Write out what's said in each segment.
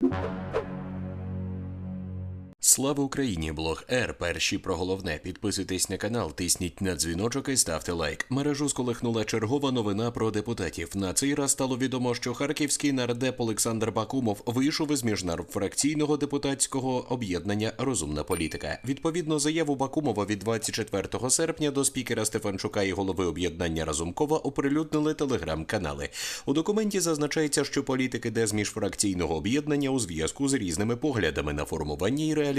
you Слава Україні! Блог Р. Перші про головне. Підписуйтесь на канал, тисніть на дзвіночок і ставте лайк. Мережу сколихнула чергова новина про депутатів. На цей раз стало відомо, що харківський нардеп Олександр Бакумов вийшов із міжнарфракційного депутатського об'єднання Розумна політика. Відповідно, заяву Бакумова від 24 серпня до спікера Стефанчука і голови об'єднання Разумкова оприлюднили телеграм-канали. У документі зазначається, що політик іде з міжфракційного об'єднання у зв'язку з різними поглядами на формування і реалізацію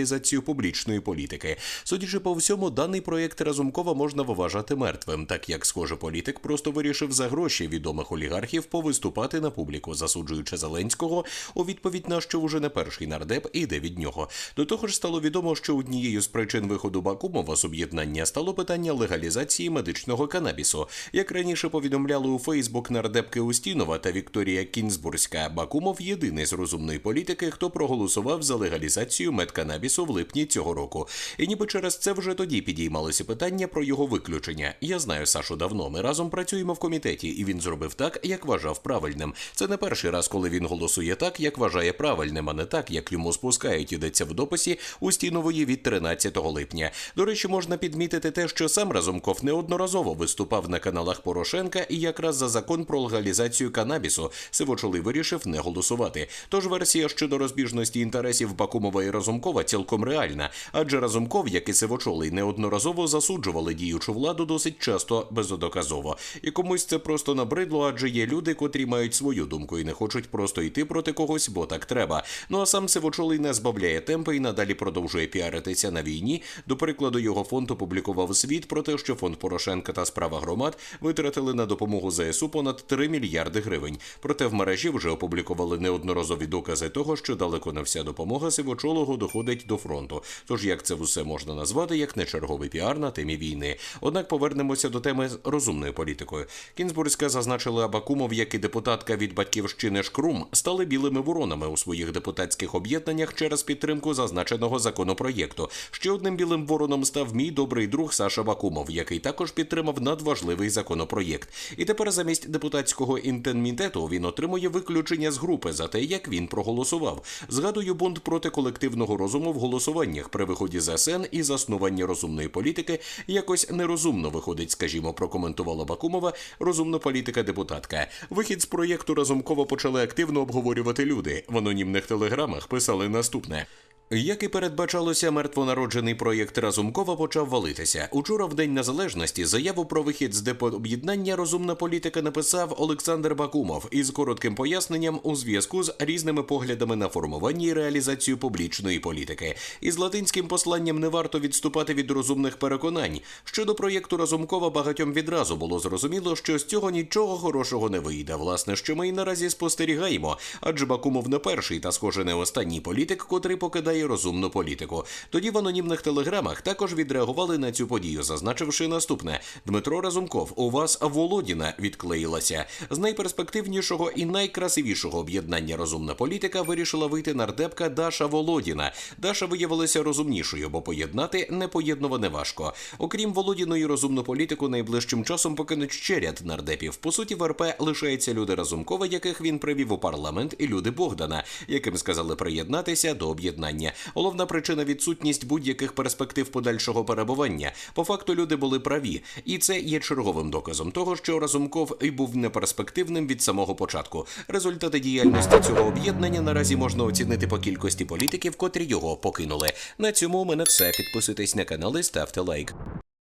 публічної політики. Судячи по всьому, даний проєкт Разумкова можна вважати мертвим, так як схоже політик просто вирішив за гроші відомих олігархів повиступати на публіку, засуджуючи Зеленського, у відповідь на що уже не перший нардеп іде від нього. До того ж, стало відомо, що однією з причин виходу Бакумова з об'єднання стало питання легалізації медичного канабісу. Як раніше повідомляли у Фейсбук нардепки Устінова та Вікторія Кінзбурська, Бакумов єдиний з розумної політики, хто проголосував за легалізацію медканабісу в липні цього року. І ніби через це вже тоді підіймалося питання про його виключення. Я знаю Сашу давно. Ми разом працюємо в комітеті, і він зробив так, як вважав правильним. Це не перший раз, коли він голосує так, як вважає правильним, а не так, як йому спускають. Йдеться в дописі Устінової від 13 липня. До речі, можна підмітити те, що сам Разумков неодноразово виступав на каналах Порошенка і якраз за закон про легалізацію канабісу Сивочолий вирішив не голосувати. Тож версія щодо розбіжності інтересів Бакумова і Разумкова цілком реальна, адже Разумков, як і Сивочолий, неодноразово засуджували діючу владу досить часто бездоказово. І комусь це просто набридло, адже є люди, котрі мають свою думку і не хочуть просто йти проти когось, бо так треба. Ну а сам Сивочолий не збавляє темпи і надалі продовжує піаритися на війні. До прикладу, його фонд опублікував світ про те, що фонд Порошенка та справа громад витратили на допомогу ЗСУ понад 3 мільярди гривень. Проте в мережі вже опублікували неодноразові докази того, що далеко не вся допомога Сивочолого доходить до фронту. Тож як це все можна назвати, як не черговий піар на темі війни. Однак повернемося до теми з розумною політикою. Кінзбурзька зазначила Абакумов, як і депутатка від батьківщини Шкрум, стали білими воронами у своїх депутатських об'єднаннях через підтримку зазначеного законопроєкту. Ще одним білим вороном став мій добрий друг Саша Бакумов, який також підтримав надважливий законопроєкт. І тепер замість депутатського інтенмітету він отримує виключення з групи за те, як він проголосував. Згадую бунт проти колективного розуму в голосуваннях при виході з СН і заснуванні розумної політики якось нерозумно виходить, скажімо, прокоментувала Бакумова розумна політика депутатка. Вихід з проєкту Разумкова почали активно обговорювати люди. В анонімних телеграмах писали наступне. Як і передбачалося, мертвонароджений проєкт Разумкова почав валитися. Учора, в День Незалежності, заяву про вихід з депооб'єднання розумна політика написав Олександр Бакумов із коротким поясненням у зв'язку з різними поглядами на формування і реалізацію публічної політики. Із латинським посланням не варто відступати від розумних переконань. Щодо проєкту Разумкова багатьом відразу було зрозуміло, що з цього нічого хорошого не вийде. Власне, що ми і наразі спостерігаємо, адже Бакумов не перший та, схоже, не останній політик, котрий покидає розумну політику. Тоді в анонімних телеграмах також відреагували на цю подію, зазначивши наступне: Дмитро Разумков, у вас Володіна відклеїлася. З найперспективнішого і найкрасивішого об'єднання розумна політика вирішила вийти нардепка Даша Володіна. Даша виявилася розумнішою, бо поєднати непоєднуване важко. Окрім Володіної розумну політику, найближчим часом покинуть ще ряд нардепів. По суті, в РП лишаються люди Разумкова, яких він привів у парламент, і люди Богдана, яким сказали приєднатися до об'єднання. Головна причина відсутність будь-яких перспектив подальшого перебування. По факту люди були праві, і це є черговим доказом того, що Разумков і був неперспективним від самого початку. Результати діяльності цього об'єднання наразі можна оцінити по кількості політиків, котрі його покинули. На цьому у мене все. Підписуйтесь на канал і ставте лайк.